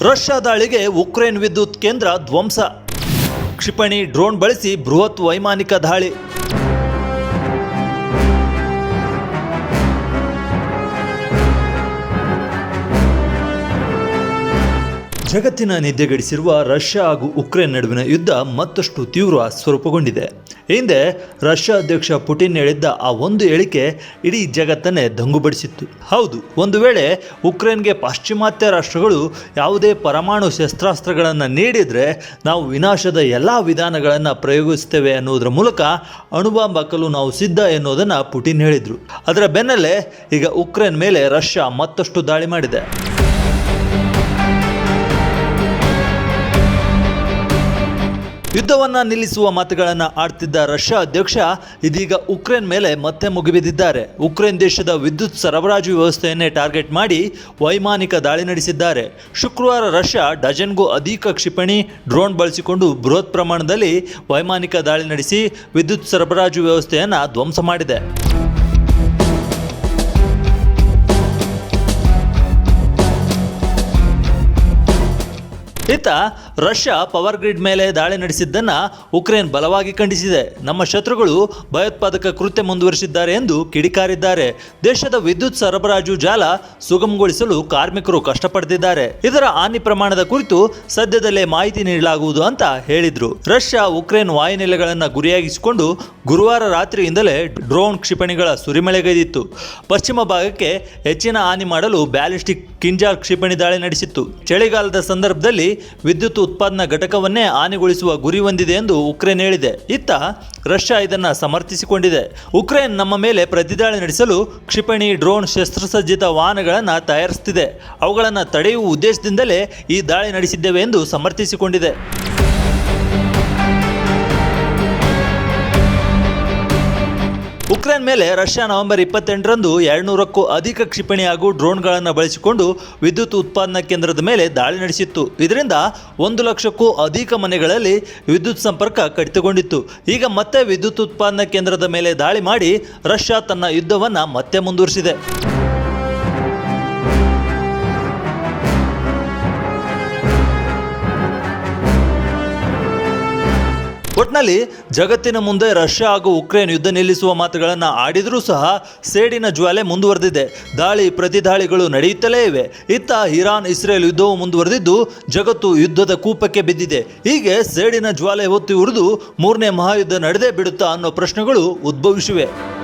Russia ದಾಳಿಗೆ Ukraine ವಿದ್ಯುತ್ ಕೇಂದ್ರ ಧ್ವಂಸ. ಕ್ಷಿಪಣಿ ಡ್ರೋನ್ ಬಳಸಿ ಬೃಹತ್ ವೈಮಾನಿಕ ದಾಳಿ. ಜಗತ್ತಿನ ನಿದ್ದೆಗೆಡಿಸಿರುವ ರಷ್ಯಾ ಹಾಗೂ ಉಕ್ರೇನ್ ನಡುವಿನ ಯುದ್ಧ ಮತ್ತಷ್ಟು ತೀವ್ರ ಸ್ವರೂಪಗೊಂಡಿದೆ. ಹಿಂದೆ ರಷ್ಯಾ ಅಧ್ಯಕ್ಷ ಪುಟಿನ್ ಹೇಳಿದ್ದ ಆ ಒಂದು ಹೇಳಿಕೆ ಇಡೀ ಜಗತ್ತನ್ನೇ ದಂಗುಬಡಿಸಿತ್ತು. ಹೌದು, ಒಂದು ವೇಳೆ ಉಕ್ರೇನ್ಗೆ ಪಾಶ್ಚಿಮಾತ್ಯ ರಾಷ್ಟ್ರಗಳು ಯಾವುದೇ ಪರಮಾಣು ಶಸ್ತ್ರಾಸ್ತ್ರಗಳನ್ನು ನೀಡಿದರೆ ನಾವು ವಿನಾಶದ ಎಲ್ಲ ವಿಧಾನಗಳನ್ನು ಪ್ರಯೋಗಿಸ್ತೇವೆ ಅನ್ನೋದರ ಮೂಲಕ ಅಣುಬಾಂಬ್ ಹಾಕಲು ನಾವು ಸಿದ್ಧ ಎನ್ನುವುದನ್ನು ಪುಟಿನ್ ಹೇಳಿದರು. ಅದರ ಬೆನ್ನಲ್ಲೇ ಈಗ ಉಕ್ರೇನ್ ಮೇಲೆ ರಷ್ಯಾ ಮತ್ತಷ್ಟು ದಾಳಿ ಮಾಡಿದೆ. ಯುದ್ಧವನ್ನ ನಿಲ್ಲಿಸುವ ಮಾತುಗಳನ್ನು ಆಡ್ತಿದ್ದ ರಷ್ಯಾ ಅಧ್ಯಕ್ಷ, ಇದೀಗ ಉಕ್ರೇನ್ ಮೇಲೆ ಮತ್ತೆ ಮುಗಿಬಿದ್ದಿದ್ದಾರೆ. ಉಕ್ರೇನ್ ದೇಶದ ವಿದ್ಯುತ್ ಸರಬರಾಜು ವ್ಯವಸ್ಥೆಯನ್ನೇ ಟಾರ್ಗೆಟ್ ಮಾಡಿ ವೈಮಾನಿಕ ದಾಳಿ ನಡೆಸಿದ್ದಾರೆ. ಶುಕ್ರವಾರ ರಷ್ಯಾ ಡಜನ್ಗೂ ಅಧಿಕ ಕ್ಷಿಪಣಿ ಡ್ರೋನ್ ಬಳಸಿಕೊಂಡು ಬೃಹತ್ ಪ್ರಮಾಣದಲ್ಲಿ ವೈಮಾನಿಕ ದಾಳಿ ನಡೆಸಿ ವಿದ್ಯುತ್ ಸರಬರಾಜು ವ್ಯವಸ್ಥೆಯನ್ನು ಧ್ವಂಸ ಮಾಡಿದೆ. ಇತ್ತ ರಷ್ಯಾ ಪವರ್ ಗ್ರಿಡ್ ಮೇಲೆ ದಾಳಿ ನಡೆಸಿದ್ದನ್ನ ಉಕ್ರೇನ್ ಬಲವಾಗಿ ಖಂಡಿಸಿದೆ. ನಮ್ಮ ಶತ್ರುಗಳು ಭಯೋತ್ಪಾದಕ ಕೃತ್ಯ ಮುಂದುವರಿಸಿದ್ದಾರೆ ಎಂದು ಕಿಡಿಕಾರಿದ್ದಾರೆ. ದೇಶದ ವಿದ್ಯುತ್ ಸರಬರಾಜು ಜಾಲ ಸುಗಮಗೊಳಿಸಲು ಕಾರ್ಮಿಕರು ಕಷ್ಟಪಡ್ತಿದ್ದಾರೆ. ಇದರ ಹಾನಿ ಪ್ರಮಾಣದ ಕುರಿತು ಸದ್ಯದಲ್ಲೇ ಮಾಹಿತಿ ನೀಡಲಾಗುವುದು ಅಂತ ಹೇಳಿದ್ರು. ರಷ್ಯಾ ಉಕ್ರೇನ್ ವಾಯುನೆಲೆಗಳನ್ನು ಗುರಿಯಾಗಿಸಿಕೊಂಡು ಗುರುವಾರ ರಾತ್ರಿಯಿಂದಲೇ ಡ್ರೋನ್ ಕ್ಷಿಪಣಿಗಳ ಸುರಿಮಳೆಗೈದಿತ್ತು. ಪಶ್ಚಿಮ ಭಾಗಕ್ಕೆ ಹೆಚ್ಚಿನ ಹಾನಿ ಮಾಡಲು ಬ್ಯಾಲಿಸ್ಟಿಕ್ ಕಿಂಜಾರ್ ಕ್ಷಿಪಣಿ ದಾಳಿ ನಡೆಸಿತ್ತು. ಚಳಿಗಾಲದ ಸಂದರ್ಭದಲ್ಲಿ ವಿದ್ಯುತ್ ಉತ್ಪಾದನಾ ಘಟಕವನ್ನೇ ಹಾನಿಗೊಳಿಸುವ ಗುರಿ ಹೊಂದಿದೆ ಎಂದು ಉಕ್ರೇನ್ ಹೇಳಿದೆ. ಇತ್ತ ರಷ್ಯಾ ಇದನ್ನು ಸಮರ್ಥಿಸಿಕೊಂಡಿದೆ. ಉಕ್ರೇನ್ ನಮ್ಮ ಮೇಲೆ ಪ್ರತಿದಾಳಿ ನಡೆಸಲು ಕ್ಷಿಪಣಿ ಡ್ರೋನ್ ಶಸ್ತ್ರಸಜ್ಜಿತ ವಾಹನಗಳನ್ನು ತಯಾರಿಸುತ್ತಿದೆ ಅವುಗಳನ್ನು ತಡೆಯುವ ಉದ್ದೇಶದಿಂದಲೇ ಈ ದಾಳಿ ನಡೆಸಿದ್ದೇವೆ ಎಂದು ಸಮರ್ಥಿಸಿಕೊಂಡಿದೆ. ಉಕ್ರೇನ್ ಮೇಲೆ ರಷ್ಯಾ ನವೆಂಬರ್ ಇಪ್ಪತ್ತೆಂಟರಂದು ಎರಡುನೂರಕ್ಕೂ ಅಧಿಕ ಕ್ಷಿಪಣಿ ಹಾಗೂ ಡ್ರೋನ್ಗಳನ್ನು ಬಳಸಿಕೊಂಡು ವಿದ್ಯುತ್ ಉತ್ಪಾದನಾ ಕೇಂದ್ರದ ಮೇಲೆ ದಾಳಿ ನಡೆಸಿತ್ತು. ಇದರಿಂದ ಒಂದು ಲಕ್ಷಕ್ಕೂ ಅಧಿಕ ಮನೆಗಳಲ್ಲಿ ವಿದ್ಯುತ್ ಸಂಪರ್ಕ ಕಡಿತಗೊಂಡಿತ್ತು. ಈಗ ಮತ್ತೆ ವಿದ್ಯುತ್ ಉತ್ಪಾದನಾ ಕೇಂದ್ರದ ಮೇಲೆ ದಾಳಿ ಮಾಡಿ ರಷ್ಯಾ ತನ್ನ ಯುದ್ಧವನ್ನು ಮತ್ತೆ ಮುಂದುವರಿಸಿದೆ. ಒಟ್ನಲ್ಲಿ ಜಗತ್ತಿನ ಮುಂದೆ ರಷ್ಯಾ ಹಾಗೂ ಉಕ್ರೇನ್ ಯುದ್ಧ ನಿಲ್ಲಿಸುವ ಮಾತುಗಳನ್ನು ಆಡಿದರೂ ಸಹ ಸೇಡಿನ ಜ್ವಾಲೆ ಮುಂದುವರೆದಿದೆ. ದಾಳಿ ಪ್ರತಿದಾಳಿಗಳು ನಡೆಯುತ್ತಲೇ ಇವೆ. ಇತ್ತ ಇರಾನ್ ಇಸ್ರೇಲ್ ಯುದ್ಧವು ಮುಂದುವರೆದಿದ್ದು ಜಗತ್ತು ಯುದ್ಧದ ಕೂಪಕ್ಕೆ ಬಿದ್ದಿದೆ. ಹೀಗೆ ಸೇಡಿನ ಜ್ವಾಲೆ ಹೊತ್ತಿ ಉರಿದು ಮೂರನೇ ಮಹಾಯುದ್ಧ ನಡೆದೇ ಬಿಡುತ್ತಾ ಅನ್ನೋ ಪ್ರಶ್ನೆಗಳು ಉದ್ಭವಿಸಿವೆ.